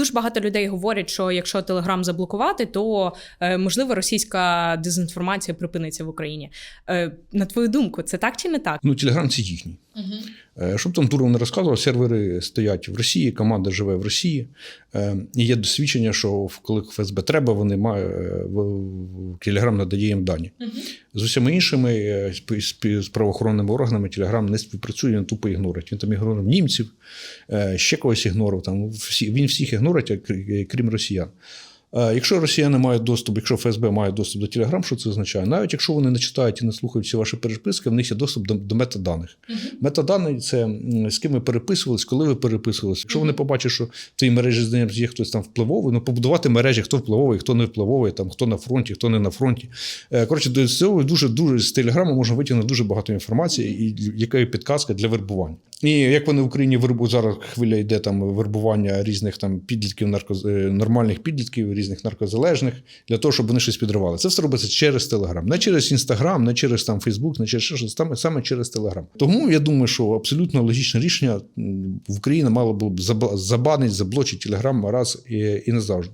дуже багато людей говорять, що якщо Телеграм заблокувати, то е, можливо російська дезінформація припиниться в Україні. Е, на твою думку, це так чи не так? Ну, Телеграм це їхній. Е, Щоб там Туров не розказував, сервери стоять в Росії, команда живе в Росії. Е, І є досвідчення, що в- коли ФСБ треба, вони мають Телеграм надає їм дані. З усіма іншими е, з, правоохоронними органами Телеграм не співпрацює, він тупо ігнорить. Він там ігнорив німців, е, ще когось ігнорив. Там всі, він всіх ігнорить, крім росіян. Е, Якщо росіяни мають доступ, якщо ФСБ має доступ до Телеграм, що це означає? Навіть якщо вони не читають і не слухають всі ваші переписки, в них є доступ до, до метаданих. Метадані це з ким ви переписувались, коли ви переписувалися. Якщо вони побачать, що в твоїй мережі знання є хтось там впливовий, ну побудувати мережі, хто впливовий, хто не впливовий, там хто на фронті, хто не на фронті. Е, Коротше, до цього дуже дуже з телеграму можна витягнути дуже багато інформації, і яка є підказка для вербування. І як вони в Україні вербують зараз хвиля йде там вербування різних там підлітків, нарко, е, нормальних підлітків, різних наркозалежних, для того, щоб вони щось підривали. Це все робиться через Телеграм, не через Інстаграм, не через там Фейсбук, не через щось, саме, саме через Телеграм. Тому я думаю, що абсолютно логічне рішення в Україні мало б забанити, заблочити Телеграм раз і, і назавжди.